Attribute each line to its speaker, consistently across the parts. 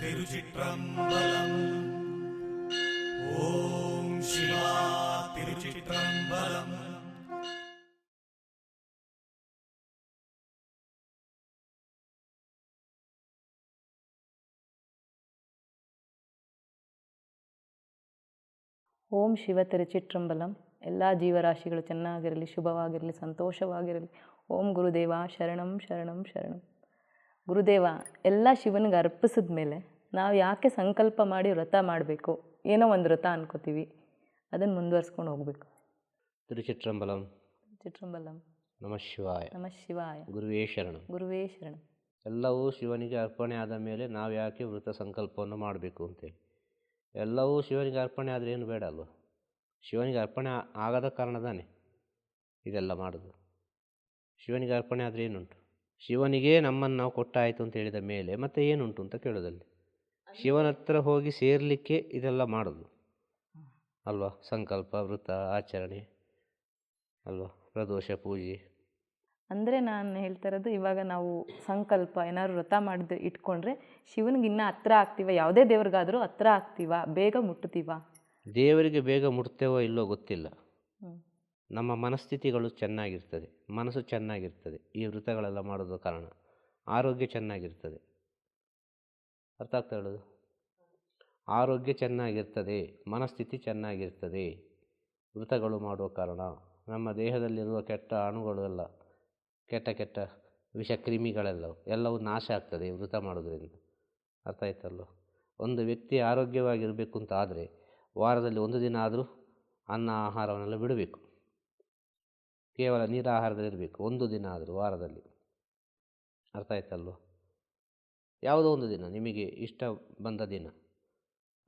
Speaker 1: திருச்சிற்றம்பலம் ஓம் சிவா திருச்சிற்றம்பலம்
Speaker 2: ಓಂ ಶಿವ ತಿರುಚಿಟ್ರಂಬಲಂ ಎಲ್ಲ ಜೀವರಾಶಿಗಳು ಚೆನ್ನಾಗಿರಲಿ ಶುಭವಾಗಿರಲಿ ಸಂತೋಷವಾಗಿರಲಿ ಓಂ ಗುರುದೇವ ಶರಣಂ ಶರಣಂ ಶರಣಂ ಗುರುದೇವ ಎಲ್ಲ ಶಿವನಿಗೆ ಅರ್ಪಿಸಿದ ಮೇಲೆ ನಾವು ಯಾಕೆ ಸಂಕಲ್ಪ ಮಾಡಿ ವ್ರತ ಮಾಡಬೇಕು? ಏನೋ ಒಂದು ವ್ರತ ಅನ್ಕೋತೀವಿ. ಅದನ್ನು ಮುಂದುವರ್ಸ್ಕೊಂಡು ಹೋಗಬೇಕು.
Speaker 3: ತಿರುಚಿತ್ರಂಬಲಂ
Speaker 2: ಚಿತ್ರಂಬಲಂ
Speaker 3: ನಮಃ ಶಿವಾಯ.
Speaker 2: ನಮಃ ಶಿವಾಯ.
Speaker 3: ಗುರುವೇ ಶರಣಂ.
Speaker 2: ಗುರುವೇ ಶರಣ.
Speaker 3: ಎಲ್ಲವೂ ಶಿವನಿಗೆ ಅರ್ಪಣೆ ಆದ ಮೇಲೆ ನಾವು ಯಾಕೆ ವೃತ ಸಂಕಲ್ಪವನ್ನು ಮಾಡಬೇಕು ಅಂತೇಳಿ. ಎಲ್ಲವೂ ಶಿವನಿಗೆ ಅರ್ಪಣೆ ಆದರೆ ಏನು ಬೇಡ ಅಲ್ವ? ಶಿವನಿಗೆ ಅರ್ಪಣೆ ಆಗದ ಕಾರಣ ತಾನೆ ಇದೆಲ್ಲ ಮಾಡೋದು. ಶಿವನಿಗೆ ಅರ್ಪಣೆ ಆದರೆ ಏನುಂಟು? ಶಿವನಿಗೆ ನಮ್ಮನ್ನು ನಾವು ಕೊಟ್ಟಾಯಿತು ಅಂತ ಹೇಳಿದ ಮೇಲೆ ಮತ್ತೆ ಏನುಂಟು ಅಂತ ಕೇಳೋದಲ್ಲಿ? ಶಿವನ ಹತ್ರ ಹೋಗಿ ಸೇರಲಿಕ್ಕೆ ಇದೆಲ್ಲ ಮಾಡೋದು. ಅಲ್ವಾ? ಸಂಕಲ್ಪ ವೃತ ಆಚರಣೆ ಅಲ್ವಾ? ಪ್ರದೋಷ ಪೂಜೆ.
Speaker 2: ಅಂದರೆ ನಾನು ಹೇಳ್ತಾ ಇರೋದು ಇವಾಗ ನಾವು ಸಂಕಲ್ಪ ಏನಾದ್ರು ವ್ರತ ಮಾಡಿದ ಇಟ್ಕೊಂಡ್ರೆ ಶಿವನಿಗೆ ಇನ್ನೂ ಹತ್ರ ಆಗ್ತೀವ ಯಾವುದೇ ದೇವ್ರಿಗಾದರೂ ಹತ್ರ ಆಗ್ತೀವ ಬೇಗ ಮುಟ್ಟುತ್ತೀವ
Speaker 3: ದೇವರಿಗೆ ಬೇಗ ಮುಟ್ತೇವೋ ಇಲ್ಲೋ ಗೊತ್ತಿಲ್ಲ. ನಮ್ಮ ಮನಸ್ಥಿತಿಗಳು ಚೆನ್ನಾಗಿರ್ತದೆ ಮನಸ್ಸು ಚೆನ್ನಾಗಿರ್ತದೆ ಈ ವೃತಗಳೆಲ್ಲ ಮಾಡೋದು ಕಾರಣ. ಆರೋಗ್ಯ ಚೆನ್ನಾಗಿರ್ತದೆ. ಅರ್ಥ ಆಗ್ತಾ ಹೇಳೋದು? ಆರೋಗ್ಯ ಚೆನ್ನಾಗಿರ್ತದೆ, ಮನಸ್ಥಿತಿ ಚೆನ್ನಾಗಿರ್ತದೆ ವೃತಗಳು ಮಾಡುವ ಕಾರಣ. ನಮ್ಮ ದೇಹದಲ್ಲಿರುವ ಕೆಟ್ಟ ಅಣುಗಳು ಎಲ್ಲ, ಕೆಟ್ಟ ಕೆಟ್ಟ ವಿಷಕ್ರಿಮಿಗಳೆಲ್ಲವೂ, ಎಲ್ಲವೂ ನಾಶ ಆಗ್ತದೆ ವೃತ ಮಾಡೋದ್ರಿಂದ ಅರ್ಥ ಆಯ್ತಲ್ಲ ಒಂದು ವ್ಯಕ್ತಿ ಆರೋಗ್ಯವಾಗಿರಬೇಕು ಅಂತ ಆದರೆ, ವಾರದಲ್ಲಿ ಒಂದು ದಿನ ಆದರೂ ಅನ್ನ, ಆಹಾರವನ್ನೆಲ್ಲ ಬಿಡಬೇಕು. ಕೇವಲ ನೀರಾಹಾರದಲ್ಲಿರಬೇಕು, ಒಂದು ದಿನ ಆದರೂ ವಾರದಲ್ಲಿ. ಅರ್ಥ ಆಯ್ತಲ್ವ? ಯಾವುದೋ ಒಂದು ದಿನ ನಿಮಗೆ ಇಷ್ಟ ಬಂದ ದಿನ,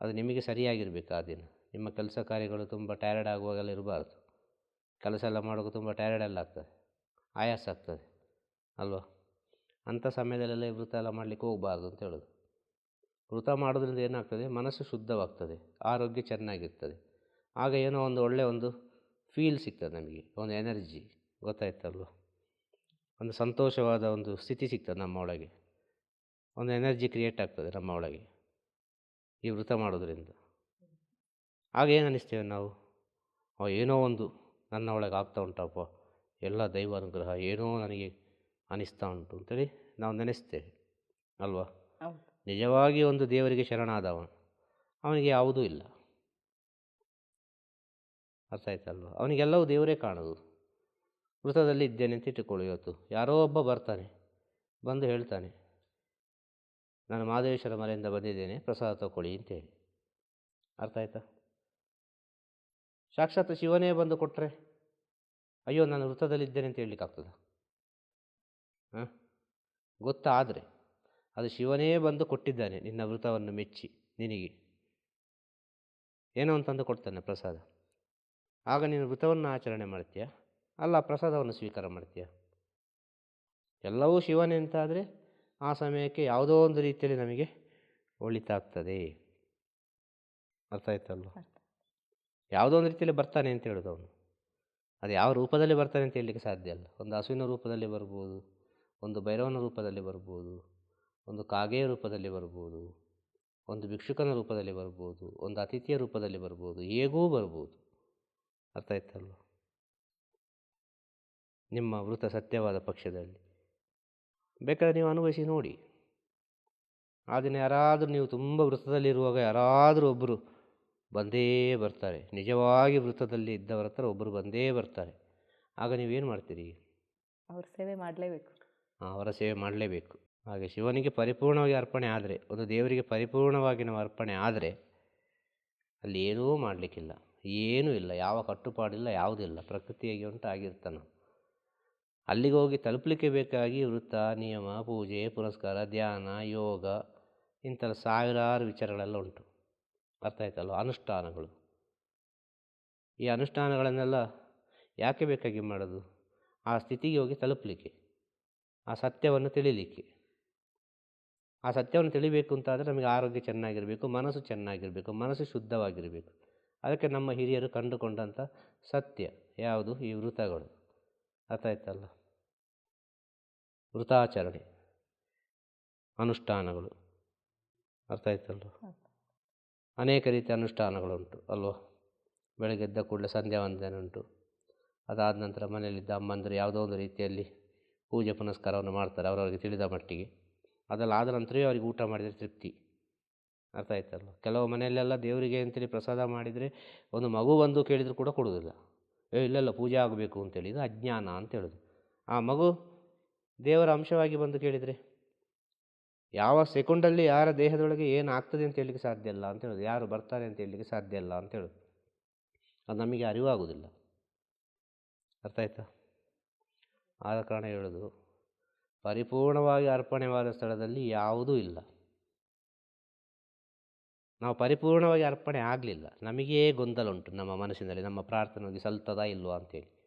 Speaker 3: ಅದು ನಿಮಗೆ ಸರಿಯಾಗಿರಬೇಕು ಆ ದಿನ. ನಿಮ್ಮ ಕೆಲಸ ಕಾರ್ಯಗಳು ತುಂಬ ಟಯರ್ಡ್ ಆಗುವಾಗೆಲ್ಲ ಇರಬಾರ್ದು. ಕೆಲಸ ಎಲ್ಲ ಮಾಡೋಕೆ ತುಂಬ ಟಯರ್ಡ್ ಎಲ್ಲ ಆಗ್ತದೆ, ಆಯಾಸ ಆಗ್ತದೆ, ಅಲ್ವಾ? ಅಂಥ ಸಮಯದಲ್ಲೆಲ್ಲ ವೃತ ಎಲ್ಲ ಮಾಡಲಿಕ್ಕೆ ಹೋಗಬಾರ್ದು ಅಂತ ಹೇಳೋದು. ವೃತ ಮಾಡೋದ್ರಿಂದ ಏನಾಗ್ತದೆ? ಮನಸ್ಸು ಶುದ್ಧವಾಗ್ತದೆ, ಆರೋಗ್ಯ ಚೆನ್ನಾಗಿರ್ತದೆ. ಆಗ ಏನೋ ಒಂದು ಒಳ್ಳೆಯ ಒಂದು ಫೀಲ್ ಸಿಗ್ತದೆ ನಮಗೆ, ಒಂದು ಎನರ್ಜಿ ಗೊತ್ತಾಯ್ತಲ್ವ? ಒಂದು ಸಂತೋಷವಾದ ಒಂದು ಸ್ಥಿತಿ ಸಿಗ್ತದೆ ನಮ್ಮ ಒಳಗೆ. ಒಂದು ಎನರ್ಜಿ ಕ್ರಿಯೇಟ್ ಆಗ್ತದೆ ನಮ್ಮ ಒಳಗೆ ಈ ವೃತ ಮಾಡೋದ್ರಿಂದ. ಆಗ ಏನು ಅನ್ನಿಸ್ತೇವೆ ನಾವು? ಅವ ಏನೋ ಒಂದು ನನ್ನ ಒಳಗೆ ಆಗ್ತಾ ಉಂಟಪ್ಪ ಎಲ್ಲ ದೈವ ಅನುಗ್ರಹ ಏನೋ ನನಗೆ ಅನಿಸ್ತಾ ಉಂಟು ಅಂತೇಳಿ ನಾವು ನೆನೆಸ್ತೇವೆ ಅಲ್ವಾ? ನಿಜವಾಗಿ ಒಂದು ದೇವರಿಗೆ ಶರಣಾದವ ಅವನಿಗೆ ಯಾವುದೂ ಇಲ್ಲ. ಅರ್ಥ ಆಯ್ತಲ್ವ? ಅವನಿಗೆಲ್ಲವೂ ದೇವರೇ ಕಾಣೋದು. ವೃತದಲ್ಲಿ ಇದ್ದೇನೆ ಅಂತ ಇಟ್ಟುಕೊಳ್ಳಿ ಇವತ್ತು. ಯಾರೋ ಒಬ್ಬ ಬರ್ತಾನೆ ಬಂದು ಹೇಳ್ತಾನೆ ನಾನು ಮಾದೇಶ್ವರ ಮನೆಯಿಂದ ಬಂದಿದ್ದೇನೆ. ಪ್ರಸಾದ ತಗೊಳ್ಳಿ ಅಂತೇಳಿ. ಅರ್ಥ ಆಯ್ತಾ? ಸಾಕ್ಷಾತ್ ಶಿವನೇ ಬಂದು ಕೊಟ್ಟರೆ ಅಯ್ಯೋ, ನಾನು ವೃತ್ತದಲ್ಲಿದ್ದೇನೆ ಅಂತ ಹೇಳಲಿಕ್ಕಾಗ್ತದ ಹಾಂ? ಗೊತ್ತಾದರೆ ಅದು ಶಿವನೇ ಬಂದು ಕೊಟ್ಟಿದ್ದಾನೆ. ನಿನ್ನ ವೃತವನ್ನು ಮೆಚ್ಚಿ ನಿನಗೆ. ಏನೋ ಅಂತಂದು ಕೊಡ್ತಾನೆ ಪ್ರಸಾದ. ಆಗ ನೀನು ವೃತವನ್ನು ಆಚರಣೆ ಮಾಡ್ತೀಯ? ಅಲ್ಲ, ಪ್ರಸಾದವನ್ನು ಸ್ವೀಕಾರ ಮಾಡ್ತೀಯ? ಎಲ್ಲವೂ ಶಿವನೇ ಅಂತಾದರೆ ಆ ಸಮಯಕ್ಕೆ ಯಾವುದೋ ಒಂದು ರೀತಿಯಲ್ಲಿ ನಮಗೆ ಒಳಿತಾಗ್ತದೆ. ಅರ್ಥ ಆಯ್ತಲ್ವ? ಯಾವುದೋ ಒಂದು ರೀತಿಯಲ್ಲಿ ಬರ್ತಾನೆ ಅಂತ ಹೇಳೋದು ಅವನು. ಅದು ಯಾವ ರೂಪದಲ್ಲಿ ಬರ್ತಾನೆ ಅಂತ ಹೇಳಲಿಕ್ಕೆ ಸಾಧ್ಯ ಅಲ್ಲ. ಒಂದು ಹಸುವಿನ ರೂಪದಲ್ಲಿ ಬರ್ಬೋದು ಒಂದು ಭೈರವನ ರೂಪದಲ್ಲಿ ಬರ್ಬೋದು ಒಂದು ಕಾಗೆಯ ರೂಪದಲ್ಲಿ ಬರ್ಬೋದು ಒಂದು ಭಿಕ್ಷುಕನ ರೂಪದಲ್ಲಿ ಬರ್ಬೋದು ಒಂದು ಅತಿಥಿಯ ರೂಪದಲ್ಲಿ ಬರ್ಬೋದು ಹೇಗೂ ಬರ್ಬೋದು. ಅರ್ಥ ಆಯ್ತಲ್ವ? ನಿಮ್ಮ ವೃತ ಸತ್ಯವಾದ ಪಕ್ಷದಲ್ಲಿ. ಬೇಕಾದ್ರೆ ನೀವು ಅನುಭವಿಸಿ ನೋಡಿ. ಆ ದಿನ ಯಾರಾದರೂ ನೀವು ತುಂಬ ವೃತ್ತದಲ್ಲಿರುವಾಗ ಯಾರಾದರೂ ಒಬ್ಬರು ಬಂದೇ ಬರ್ತಾರೆ. ನಿಜವಾಗಿ ವೃತ್ತದಲ್ಲಿ ಇದ್ದವರ ಹತ್ರ ಒಬ್ಬರು ಬಂದೇ ಬರ್ತಾರೆ. ಆಗ ನೀವೇನು ಮಾಡ್ತೀರಿ?
Speaker 2: ಅವ್ರ ಸೇವೆ ಮಾಡಲೇಬೇಕು.
Speaker 3: ಅವರ ಸೇವೆ ಮಾಡಲೇಬೇಕು. ಹಾಗೆ ಶಿವನಿಗೆ ಪರಿಪೂರ್ಣವಾಗಿ ಅರ್ಪಣೆ ಆದರೆ ಒಂದು ದೇವರಿಗೆ ಪರಿಪೂರ್ಣವಾಗಿ ನಾವು ಅರ್ಪಣೆ ಆದರೆ ಅಲ್ಲಿ ಏನೂ ಮಾಡಲಿಕ್ಕಿಲ್ಲ. ಏನೂ ಇಲ್ಲ. ಯಾವ ಕಟ್ಟುಪಾಡಿಲ್ಲ ಯಾವುದಿಲ್ಲ. ಪ್ರಕೃತಿಯಾಗಿ ಉಂಟು ಆಗಿರ್ತಾನೆ ಅಲ್ಲಿಗೆ ಹೋಗಿ ತಲುಪಲಿಕ್ಕೆ ಬೇಕಾಗಿ ವೃತ್ತ, ನಿಯಮ, ಪೂಜೆ, ಪುರಸ್ಕಾರ, ಧ್ಯಾನ, ಯೋಗ ಇಂಥ ಸಾವಿರಾರು ವಿಚಾರಗಳೆಲ್ಲ ಉಂಟು. ಅರ್ಥ ಆಯ್ತಲ್ವ? ಅನುಷ್ಠಾನಗಳು. ಈ ಅನುಷ್ಠಾನಗಳನ್ನೆಲ್ಲ ಯಾಕೆ ಬೇಕಾಗಿ ಮಾಡೋದು? ಆ ಸ್ಥಿತಿಗೆ ಹೋಗಿ ತಲುಪಲಿಕ್ಕೆ, ಆ ಸತ್ಯವನ್ನು ತಿಳಿಲಿಕ್ಕೆ. ಆ ಸತ್ಯವನ್ನು ತಿಳಿಬೇಕು ಅಂತಾದರೆ ನಮಗೆ ಆರೋಗ್ಯ ಚೆನ್ನಾಗಿರಬೇಕು, ಮನಸ್ಸು ಚೆನ್ನಾಗಿರಬೇಕು, ಮನಸ್ಸು ಶುದ್ಧವಾಗಿರಬೇಕು. ಅದಕ್ಕೆ ನಮ್ಮ ಹಿರಿಯರು ಕಂಡುಕೊಂಡಂಥ ಸತ್ಯ ಯಾವುದು? ಈ ವೃತಗಳು ಅರ್ಥ ಆಯ್ತಲ್ಲ ವೃತಾಚರಣೆ ಅನುಷ್ಠಾನಗಳು. ಅರ್ಥ ಆಯ್ತಲ್ಲ ಅನೇಕ ರೀತಿಯ ಅನುಷ್ಠಾನಗಳುಂಟು, ಅಲ್ವಾ? ಬೆಳಗ್ಗೆ ಎದ್ದ ಕೂಡಲೇ ಸಂಧ್ಯಾ ವಂದನೆ ಉಂಟು. ಅದಾದ ನಂತರ ಮನೆಯಲ್ಲಿದ್ದ ಅಮ್ಮಂದರು ಯಾವುದೋ ಒಂದು ರೀತಿಯಲ್ಲಿ ಪೂಜೆ ಪುನಸ್ಕಾರವನ್ನು ಮಾಡ್ತಾರೆ ಅವರವರಿಗೆ ತಿಳಿದ ಮಟ್ಟಿಗೆ. ಅದೆಲ್ಲ ಆದ ನಂತರವೇ ಅವರಿಗೆ ಊಟ ಮಾಡಿದರೆ ತೃಪ್ತಿ. ಅರ್ಥ ಆಯ್ತಲ್ಲ ಕೆಲವು ಮನೆಯಲ್ಲೆಲ್ಲ ದೇವರಿಗೆ ಅಂತೇಳಿ ಪ್ರಸಾದ ಮಾಡಿದರೆ ಒಂದು ಮಗು ಬಂದು ಕೇಳಿದರೂ ಕೂಡ ಕೊಡುವುದಿಲ್ಲ. ಏ, ಇಲ್ಲೆಲ್ಲ, ಪೂಜೆ ಆಗಬೇಕು ಅಂತೇಳಿ. ಇದು ಅಜ್ಞಾನ ಅಂತ ಹೇಳೋದು. ಆ ಮಗು ದೇವರ ಅಂಶವಾಗಿ ಬಂದು ಕೇಳಿದರೆ, ಯಾವ ಸೆಕೆಂಡಲ್ಲಿ ಯಾರ ದೇಹದೊಳಗೆ ಏನು ಆಗ್ತದೆ ಅಂತ ಹೇಳಲಿಕ್ಕೆ ಸಾಧ್ಯ ಇಲ್ಲ ಅಂತ ಹೇಳೋದು. ಯಾರು ಬರ್ತಾರೆ ಅಂತ ಹೇಳಲಿಕ್ಕೆ ಸಾಧ್ಯ ಇಲ್ಲ ಅಂತ ಹೇಳೋದು. ಅದು ನಮಗೆ ಅರಿವಾಗುವುದಿಲ್ಲ ಅರ್ಥ ಆಯ್ತಾ? ಆದ ಕಾರಣ ಹೇಳೋದು, ಪರಿಪೂರ್ಣವಾಗಿ ಅರ್ಪಣೆವಾದ ಸ್ಥಳದಲ್ಲಿ ಯಾವುದೂ ಇಲ್ಲ. ನಾವು ಪರಿಪೂರ್ಣವಾಗಿ ಅರ್ಪಣೆ ಆಗಲಿಲ್ಲ. ನಮಗೇ ಗೊಂದಲ ಉಂಟು ನಮ್ಮ ಮನಸ್ಸಿನಲ್ಲಿ ನಮ್ಮ ಪ್ರಾರ್ಥನೆ ಹೋಗಿ ಸಲ್ತದಾ ಇಲ್ವಾ ಅಂತೇಳಿ.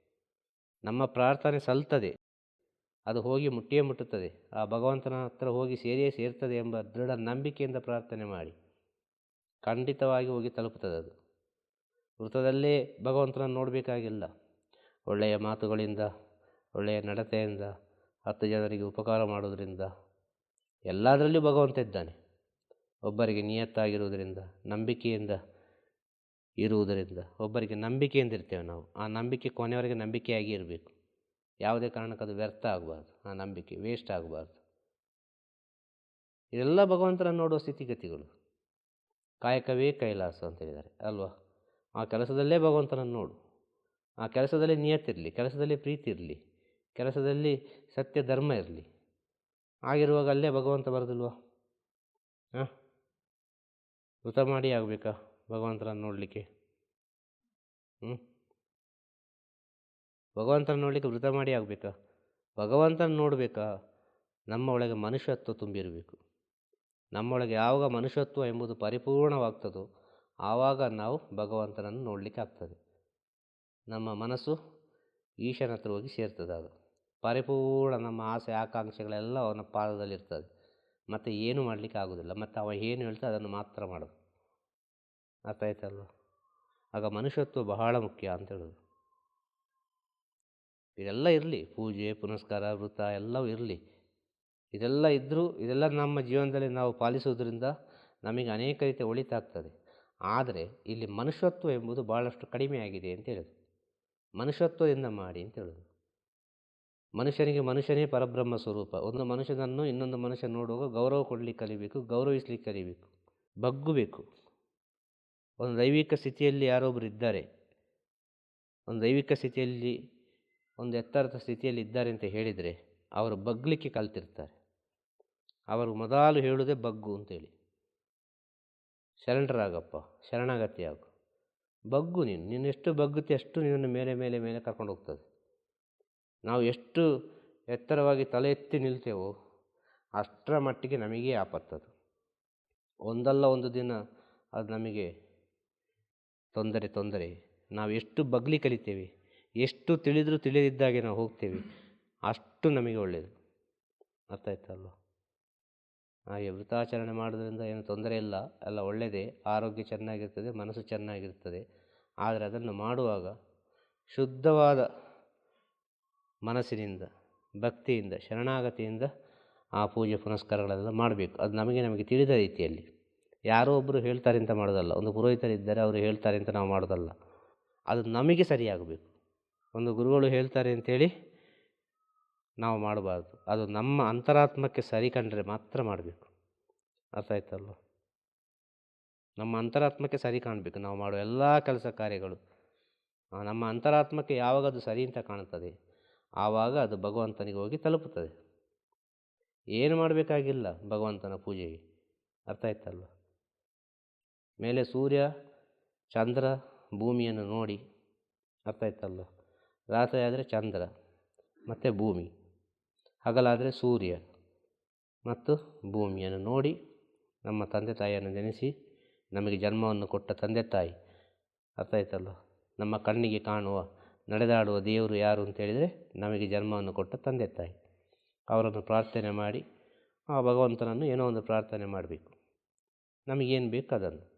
Speaker 3: ನಮ್ಮ ಪ್ರಾರ್ಥನೆ ಸಲ್ತದೆ. ಅದು ಹೋಗಿ ಮುಟ್ಟಿಯೇ ಮುಟ್ಟುತ್ತದೆ. ಆ ಭಗವಂತನ ಹತ್ರ ಹೋಗಿ ಸೇರಿಯೇ ಸೇರ್ತದೆ ಎಂಬ ದೃಢ ನಂಬಿಕೆಯಿಂದ ಪ್ರಾರ್ಥನೆ ಮಾಡಿ. ಖಂಡಿತವಾಗಿ ಹೋಗಿ ತಲುಪುತ್ತದೆ ಅದು. ವೃತ್ತದಲ್ಲೇ ಭಗವಂತನನ್ನು ನೋಡಬೇಕಾಗಿಲ್ಲ. ಒಳ್ಳೆಯ ಮಾತುಗಳಿಂದ, ಒಳ್ಳೆಯ ನಡತೆಯಿಂದ, ಹತ್ತು ಜನರಿಗೆ ಉಪಕಾರ ಮಾಡೋದರಿಂದ ಎಲ್ಲದರಲ್ಲೂ ಭಗವಂತ ಇದ್ದಾನೆ. ಒಬ್ಬರಿಗೆ ನಿಯತ್ತಾಗಿರುವುದರಿಂದ, ನಂಬಿಕೆಯಿಂದ ಇರುವುದರಿಂದ, ಒಬ್ಬರಿಗೆ ನಂಬಿಕೆಯಿಂದ ಇರ್ತೇವೆ ನಾವು. ಆ ನಂಬಿಕೆ ಕೊನೆಯವರೆಗೆ ನಂಬಿಕೆಯಾಗಿ ಇರಬೇಕು. ಯಾವುದೇ ಕಾರಣಕ್ಕೆ ಅದು ವ್ಯರ್ಥ ಆಗಬಾರ್ದು. ಆ ನಂಬಿಕೆ ವೇಸ್ಟ್ ಆಗಬಾರ್ದು. ಇದೆಲ್ಲ ಭಗವಂತನ ನೋಡುವ ಸ್ಥಿತಿಗತಿಗಳು. ಕಾಯಕವೇ ಕೈಲಾಸ ಅಂತ ಹೇಳಿದ್ದಾರೆ, ಅಲ್ವಾ? ಆ ಕೆಲಸದಲ್ಲೇ ಭಗವಂತನನ್ನು ನೋಡು. ಆ ಕೆಲಸದಲ್ಲಿ ನಿಯತ್ತಿರಲಿ ಕೆಲಸದಲ್ಲಿ ಪ್ರೀತಿ ಇರಲಿ, ಕೆಲಸದಲ್ಲಿ ಸತ್ಯ ಧರ್ಮ ಇರಲಿ. ಆಗಿರುವಾಗ ಅಲ್ಲೇ ಭಗವಂತ ಬರೋದಿಲ್ವಾ? ಹಾಂ? ವೃತ ಮಾಡಿ ಆಗಬೇಕಾ? ಭಗವಂತನ ನೋಡಲಿಕ್ಕೆ. ಹ್ಞೂ ಭಗವಂತನ ನೋಡಲಿಕ್ಕೆ ವೃತ ಮಾಡಿ ಆಗಬೇಕಾ? ಭಗವಂತನ ನೋಡಬೇಕಾ? ನಮ್ಮ ಒಳಗೆ ಮನುಷ್ಯತ್ವ ತುಂಬಿರಬೇಕು. ನಮ್ಮೊಳಗೆ ಯಾವಾಗ ಮನುಷ್ಯತ್ವ ಎಂಬುದು ಪರಿಪೂರ್ಣವಾಗ್ತದೋ ಆವಾಗ ನಾವು ಭಗವಂತನನ್ನು ನೋಡಲಿಕ್ಕೆ ಆಗ್ತದೆ. ನಮ್ಮ ಮನಸ್ಸು ಈಶನ ಹತ್ರ ಹೋಗಿ ಸೇರ್ತದೆ ಅದು. ಪರಿಪೂರ್ಣ ನಮ್ಮ ಆಸೆ, ಆಕಾಂಕ್ಷೆಗಳೆಲ್ಲ ಅವನ ಪಾದದಲ್ಲಿರ್ತದೆ. ಮತ್ತು ಏನು ಮಾಡಲಿಕ್ಕೆ ಆಗೋದಿಲ್ಲ. ಮತ್ತು ಅವ ಏನು ಹೇಳ್ತಾ ಅದನ್ನು ಮಾತ್ರ ಮಾಡೋದು. ಅರ್ಥ ಆಯ್ತಲ್ವ? ಆಗ ಮನುಷ್ಯತ್ವ ಬಹಳ ಮುಖ್ಯ ಅಂತ ಹೇಳೋದು. ಇದೆಲ್ಲ ಇರಲಿ. ಪೂಜೆ, ಪುನಸ್ಕಾರ ವೃತ ಎಲ್ಲವೂ ಇರಲಿ. ಇದೆಲ್ಲ ಇದ್ದರೂ ಇದೆಲ್ಲ ನಮ್ಮ ಜೀವನದಲ್ಲಿ ನಾವು ಪಾಲಿಸುವುದರಿಂದ ನಮಗೆ ಅನೇಕ ರೀತಿಯ ಒಳಿತಾಗ್ತದೆ. ಆದರೆ ಇಲ್ಲಿ ಮನುಷ್ಯತ್ವ ಎಂಬುದು ಭಾಳಷ್ಟು ಕಡಿಮೆ ಆಗಿದೆ ಅಂತ ಹೇಳೋದು. ಮನುಷ್ಯತ್ವದಿಂದ ಮಾಡಿ ಅಂತ ಹೇಳೋದು. ಮನುಷ್ಯನಿಗೆ ಮನುಷ್ಯನೇ ಪರಬ್ರಹ್ಮ ಸ್ವರೂಪ. ಒಂದು ಮನುಷ್ಯನನ್ನು ಇನ್ನೊಂದು ಮನುಷ್ಯ ನೋಡುವಾಗ ಗೌರವ ಕೊಡಲಿಕ್ಕೆ ಕಲಿಬೇಕು, ಗೌರವಿಸ್ಲಿಕ್ಕೆ ಕಲಿಬೇಕು, ಬಗ್ಗಬೇಕು. ಒಂದು ದೈವಿಕ ಸ್ಥಿತಿಯಲ್ಲಿ ಯಾರೊಬ್ಬರು ಇದ್ದಾರೆ, ಒಂದು ದೈವಿಕ ಸ್ಥಿತಿಯಲ್ಲಿ, ಒಂದು ಎತ್ತರದ ಸ್ಥಿತಿಯಲ್ಲಿ ಇದ್ದಾರೆ ಅಂತ ಹೇಳಿದರೆ ಅವರು ಬಗ್ಗಲಿಕ್ಕೆ ಕಲ್ತಿರ್ತಾರೆ. ಅವರು ಮೊದಲು ಹೇಳುವುದೇ ಬಗ್ಗು ಅಂತೇಳಿ ಶರಣರಾಗಪ್ಪ ಶರಣಾಗತಿ ಆಗು. ಬಗ್ಗು ನೀನು ನೀನು ಎಷ್ಟು ಬಗ್ಗುತ್ತೆ ಅಷ್ಟು ನಿನ್ನನ್ನು ಮೇಲೆ ಮೇಲೆ ಮೇಲೆ ಕರ್ಕೊಂಡು ಹೋಗ್ತದೆ. ನಾವು ಎಷ್ಟು ಎತ್ತರವಾಗಿ ತಲೆ ಎತ್ತಿ ನಿಲ್ತೇವೋ ಅಷ್ಟರ ಮಟ್ಟಿಗೆ ನಮಗೇ ಆಪತ್ತದು. ಒಂದಲ್ಲ ಒಂದು ದಿನ ಅದು ನಮಗೆ ತೊಂದರೆ ತೊಂದರೆ. ನಾವು ಎಷ್ಟು ಬಗ್ಲಿ ಕಲಿತೇವೆ, ಎಷ್ಟು ತಿಳಿದರೂ ತಿಳಿದಿದ್ದಾಗೆ ನಾವು ಹೋಗ್ತೇವೆ, ಅಷ್ಟು ನಮಗೆ ಒಳ್ಳೆಯದು ಅರ್ಥ ಆಯ್ತಲ್ವ? ಹಾಗೆ ವೃತಾಚರಣೆ ಮಾಡೋದ್ರಿಂದ ಏನು ತೊಂದರೆ ಇಲ್ಲ, ಎಲ್ಲ ಒಳ್ಳೆಯದೇ ಆರೋಗ್ಯ ಚೆನ್ನಾಗಿರ್ತದೆ, ಮನಸ್ಸು ಚೆನ್ನಾಗಿರ್ತದೆ. ಆದರೆ ಅದನ್ನು ಮಾಡುವಾಗ ಶುದ್ಧವಾದ ಮನಸ್ಸಿನಿಂದ, ಭಕ್ತಿಯಿಂದ, ಶರಣಾಗತಿಯಿಂದ ಆ ಪೂಜೆ ಪುನಸ್ಕಾರಗಳೆಲ್ಲ ಮಾಡಬೇಕು. ಅದು ನಮಗೆ ನಮಗೆ ತಿಳಿದ ರೀತಿಯಲ್ಲಿ. ಯಾರೋ ಒಬ್ಬರು ಹೇಳ್ತಾರೆ ಅಂತ ಮಾಡೋದಲ್ಲ. ಒಂದು ಪುರೋಹಿತರಿದ್ದಾರೆ ಅವರು ಹೇಳ್ತಾರೆ ಅಂತ ನಾವು ಮಾಡೋದಲ್ಲ. ಅದು ನಮಗೆ ಸರಿಯಾಗಬೇಕು. ಒಂದು ಗುರುಗಳು ಹೇಳ್ತಾರೆ ಅಂಥೇಳಿ ನಾವು ಮಾಡಬಾರ್ದು. ಅದು ನಮ್ಮ ಅಂತರಾತ್ಮಕ್ಕೆ ಸರಿ ಕಂಡ್ರೆ ಮಾತ್ರ ಮಾಡಬೇಕು. ಅರ್ಥ ಆಯ್ತಲ್ಲ ನಮ್ಮ ಅಂತರಾತ್ಮಕ್ಕೆ ಸರಿ ಕಾಣಬೇಕು. ನಾವು ಮಾಡುವ ಎಲ್ಲ ಕೆಲಸ ಕಾರ್ಯಗಳು. ನಮ್ಮ ಅಂತರಾತ್ಮಕ್ಕೆ ಯಾವಾಗ ಅದು ಸರಿ ಅಂತ ಕಾಣುತ್ತದೆ? ಆವಾಗ ಅದು ಭಗವಂತನಿಗೆ ಹೋಗಿ ತಲುಪುತ್ತದೆ. ಏನು ಮಾಡಬೇಕಾಗಿಲ್ಲ ಭಗವಂತನ ಪೂಜೆಗೆ. ಅರ್ಥ ಆಯ್ತಲ್ವ? ಮೇಲೆ ಸೂರ್ಯ, ಚಂದ್ರ ಭೂಮಿಯನ್ನು ನೋಡಿ ಅರ್ಥ ಆಯ್ತಲ್ವ? ರಾತ್ರಿ ಆದರೆ ಚಂದ್ರ, ಮತ್ತು ಭೂಮಿ, ಹಗಲಾದರೆ ಸೂರ್ಯ ಮತ್ತು ಭೂಮಿಯನ್ನು ನೋಡಿ ನಮ್ಮ ತಂದೆ ತಾಯಿಯನ್ನು ನೆನೆಸಿ ನಮಗೆ ಜನ್ಮವನ್ನು ಕೊಟ್ಟ ತಂದೆ ತಾಯಿ. ಅರ್ಥ ಆಯ್ತಲ್ವ? ನಮ್ಮ ಕಣ್ಣಿಗೆ ಕಾಣುವ ನಡೆದಾಡುವ ದೇವರು ಯಾರು ಅಂತೇಳಿದರೆ ನಮಗೆ ಜನ್ಮವನ್ನು ಕೊಟ್ಟ ತಂದೆ ತಾಯಿ. ಅವರನ್ನು ಪ್ರಾರ್ಥನೆ ಮಾಡಿ ಆ ಭಗವಂತನನ್ನು ಏನೋ ಒಂದು ಪ್ರಾರ್ಥನೆ ಮಾಡಬೇಕು. ನಮಗೇನು ಬೇಕು ಅದನ್ನು?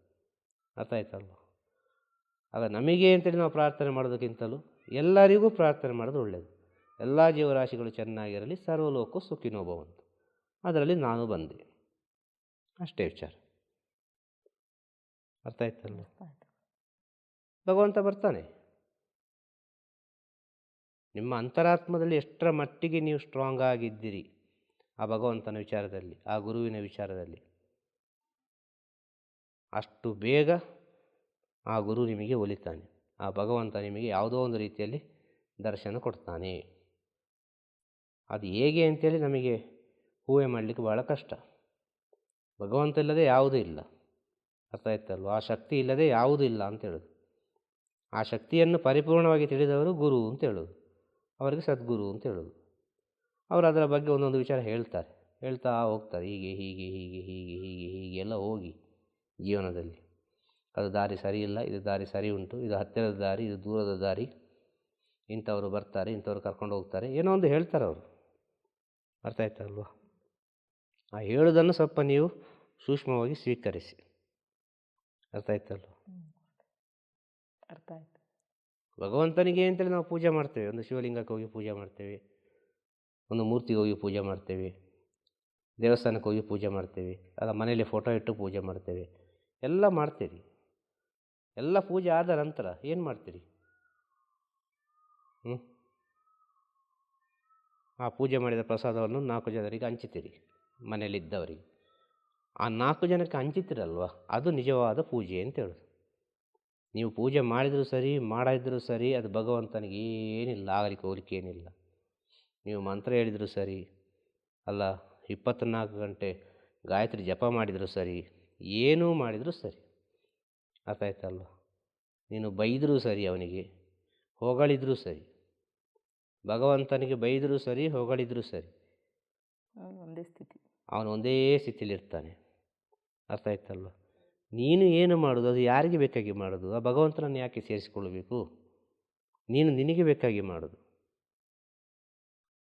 Speaker 3: ಅರ್ಥ ಆಯ್ತಲ್ವ? ಆಗ ನಮಗೆ ಅಂತೇಳಿ ನಾವು ಪ್ರಾರ್ಥನೆ ಮಾಡೋದಕ್ಕಿಂತಲೂ ಎಲ್ಲರಿಗೂ ಪ್ರಾರ್ಥನೆ ಮಾಡೋದು ಒಳ್ಳೆಯದು ಎಲ್ಲ ಜೀವರಾಶಿಗಳು ಚೆನ್ನಾಗಿರಲಿ ಸರ್ವಲೋಕ ಸುಖಿನೋ ಭವಂತ. ಅದರಲ್ಲಿ ನಾನು ಬಂದೆ. ಅಷ್ಟೇ ವಿಚಾರ. ಅರ್ಥ ಆಯ್ತಲ್ಲ ಭಗವಂತ ಬರ್ತಾನೆ. ನಿಮ್ಮ ಅಂತರಾತ್ಮದಲ್ಲಿ ಎಷ್ಟರ ಮಟ್ಟಿಗೆ ನೀವು ಸ್ಟ್ರಾಂಗ್ ಆಗಿದ್ದೀರಿ? ಆ ಭಗವಂತನ ವಿಚಾರದಲ್ಲಿ, ಆ ಗುರುವಿನ ವಿಚಾರದಲ್ಲಿ. ಅಷ್ಟು ಬೇಗ ಆ ಗುರು ನಿಮಗೆ ಒಲಿತಾನೆ. ಆ ಭಗವಂತ ನಿಮಗೆ ಯಾವುದೋ ಒಂದು ರೀತಿಯಲ್ಲಿ ದರ್ಶನ ಕೊಡ್ತಾನೆ. ಅದು ಹೇಗೆ ಅಂತೇಳಿ ನಮಗೆ ಊಹೆ ಮಾಡಲಿಕ್ಕೆ ಭಾಳ ಕಷ್ಟ. ಭಗವಂತ ಇಲ್ಲದೆ ಯಾವುದೂ ಇಲ್ಲ. ಅರ್ಥ ಆಯ್ತಲ್ವ? ಆ ಶಕ್ತಿ ಇಲ್ಲದೆ ಯಾವುದೂ ಇಲ್ಲ ಅಂತ ಹೇಳೋದು. ಆ ಶಕ್ತಿಯನ್ನು ಪರಿಪೂರ್ಣವಾಗಿ ತಿಳಿದವರು ಗುರು ಅಂತ ಹೇಳೋದು. ಅವರಿಗೆ ಸದ್ಗುರು ಅಂತ ಹೇಳೋದು. ಅವರು ಅದರ ಬಗ್ಗೆ ಒಂದೊಂದು ವಿಚಾರ ಹೇಳ್ತಾರೆ. ಹೇಳ್ತಾ ಹೋಗ್ತಾರೆ, ಹೀಗೆ ಹೀಗೆ ಹೀಗೆ ಹೀಗೆ ಹೀಗೆ ಹೀಗೆ ಎಲ್ಲ ಹೋಗಿ ಜೀವನದಲ್ಲಿ. ಅದು ದಾರಿ ಸರಿ ಇಲ್ಲ, ಇದು ದಾರಿ ಸರಿ ಉಂಟು, ಇದು ಹತ್ತಿರದ ದಾರಿ, ಇದು ದೂರದ ದಾರಿ, ಇಂಥವರು ಬರ್ತಾರೆ, ಇಂಥವ್ರು ಕರ್ಕೊಂಡು ಹೋಗ್ತಾರೆ, ಏನೋ ಒಂದು ಹೇಳ್ತಾರೆ ಅವರು. ಅರ್ಥ ಆಯ್ತಲ್ವ? ಆ ಹೇಳೋದನ್ನು ಸ್ವಲ್ಪ ನೀವು ಸೂಕ್ಷ್ಮವಾಗಿ ಸ್ವೀಕರಿಸಿ. ಅರ್ಥ ಆಯ್ತಲ್ವ?
Speaker 2: ಅರ್ಥ ಆಯ್ತು.
Speaker 3: ಭಗವಂತನಿಗೆ ಅಂತೇಳಿ ನಾವು ಪೂಜೆ ಮಾಡ್ತೇವೆ. ಒಂದು ಶಿವಲಿಂಗಕ್ಕೆ ಹೋಗಿ ಪೂಜೆ ಮಾಡ್ತೇವೆ. ಒಂದು ಮೂರ್ತಿಗೆ ಹೋಗಿ ಪೂಜೆ ಮಾಡ್ತೇವೆ. ದೇವಸ್ಥಾನಕ್ಕೆ ಹೋಗಿ ಪೂಜೆ ಮಾಡ್ತೇವೆ. ಅಲ್ಲ, ಮನೆಯಲ್ಲಿ ಫೋಟೋ ಇಟ್ಟು ಪೂಜೆ ಮಾಡ್ತೇವೆ. ಎಲ್ಲ ಮಾಡ್ತೀರಿ. ಎಲ್ಲ ಪೂಜೆ ಆದ ನಂತರ ಏನು ಮಾಡ್ತೀರಿ? ಹ್ಞೂ ಆ ಪೂಜೆ ಮಾಡಿದ ಪ್ರಸಾದವನ್ನು ನಾಲ್ಕು ಜನರಿಗೆ ಹಂಚುತ್ತೀರಿ ಮನೆಯಲ್ಲಿದ್ದವರಿಗೆ. ಆ ನಾಲ್ಕು ಜನಕ್ಕೆ ಹಂಚುತ್ತೀರಲ್ವ ಅದು ನಿಜವಾದ ಪೂಜೆ ಅಂತ ಹೇಳೋದು. ನೀವು ಪೂಜೆ ಮಾಡಿದರೂ ಸರಿ ಮಾಡದಿದ್ದರೂ ಸರಿ ಅದು ಭಗವಂತನಿಗೆ ಏನಿಲ್ಲ ಆಗಲಿಕ್ಕೆ ಹೋಲಿಕೆ ಏನಿಲ್ಲ. ನೀವು ಮಂತ್ರ ಹೇಳಿದರೂ ಸರಿ ಅಲ್ಲ ಇಪ್ಪತ್ತ್ನಾಲ್ಕು ಗಂಟೆ ಗಾಯತ್ರಿ ಜಪ ಮಾಡಿದರೂ ಸರಿ ಏನೂ ಮಾಡಿದರೂ ಸರಿ. ಅರ್ಥ ಆಯ್ತಲ್ಲ ನೀನು ಬೈದರೂ ಸರಿ ಅವನಿಗೆ ಹೊಗಳಿದರೂ ಸರಿ. ಭಗವಂತನಿಗೆ ಬೈದರೂ ಸರಿ ಹೊಗಳಿದರೂ ಸರಿ.
Speaker 2: ಒಂದೇ ಸ್ಥಿತಿ.
Speaker 3: ಅವನು ಒಂದೇ ಸ್ಥಿತಿಲಿರ್ತಾನೆ ಅರ್ಥ ಆಯ್ತಲ್ವ ನೀನು ಏನು ಮಾಡೋದು? ಅದು ಯಾರಿಗೆ ಬೇಕಾಗಿ ಮಾಡೋದು? ಆ ಭಗವಂತನನ್ನು ಯಾಕೆ ಸೇರಿಸಿಕೊಳ್ಳಬೇಕು? ನೀನು ನಿನಗೆ ಬೇಕಾಗಿ ಮಾಡೋದು.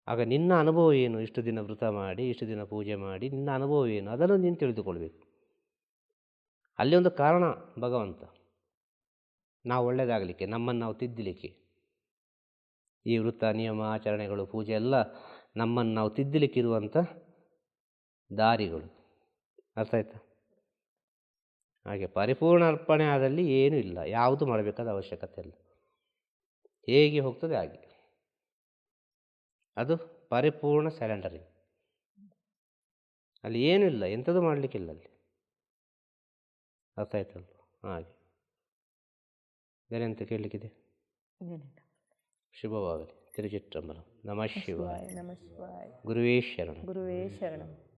Speaker 3: ಆಗ ನಿನ್ನ ಅನುಭವ ಏನು? ಇಷ್ಟು ದಿನ ವೃತ ಮಾಡಿ, ಇಷ್ಟು ದಿನ ಪೂಜೆ ಮಾಡಿ, ನಿನ್ನ ಅನುಭವ ಏನು? ಅದನ್ನು ನೀನು ತಿಳಿದುಕೊಳ್ಬೇಕು. ಅಲ್ಲಿ ಒಂದು ಕಾರಣ ಭಗವಂತ. ನಾವು ಒಳ್ಳೆಯದಾಗಲಿಕ್ಕೆ ನಮ್ಮನ್ನು ನಾವು ತಿದ್ದಲಿಕ್ಕೆ. ಈ ವೃತ್ತ, ನಿಯಮ, ಆಚರಣೆಗಳು, ಪೂಜೆ ಎಲ್ಲ ನಮ್ಮನ್ನು ನಾವು ತಿದ್ದಲಿಕ್ಕಿರುವಂಥ ದಾರಿಗಳು. ಅರ್ಥ ಆಯ್ತಾ? ಹಾಗೆ ಪರಿಪೂರ್ಣ ಅರ್ಪಣೆ ಆದಲ್ಲಿ ಏನೂ ಇಲ್ಲ. ಯಾವುದು ಮಾಡಬೇಕಾದ ಅವಶ್ಯಕತೆ ಇಲ್ಲ. ಹೇಗೆ ಹೋಗ್ತದೆ ಹಾಗೆ. ಅದು ಪರಿಪೂರ್ಣ ಸೆಲೆಂಡರಿಂಗ್ ಅಲ್ಲಿ ಏನೂ ಇಲ್ಲ. ಎಂಥದ್ದು ಮಾಡಲಿಕ್ಕಿಲ್ಲ ಅಲ್ಲಿ. ಅರ್ಥ ಆಯ್ತಲ್ಲ ಹಾಗೆ. ಬೇರೆ ಎಂತ ಕೇಳಲಿಕ್ಕಿದೆ? ಶುಭವಾಗಲಿ. ತಿರುಚಿಟ್ಟಂಬಲ ನಮಃ ಶಿವಾಯ.
Speaker 2: ಶಿವಾಯ. ನಮಃ ಶಿವಾಯ.
Speaker 3: ಗುರುವೇ ಶರಣ.
Speaker 2: ಗುರುವೇ ಶರಣಂ.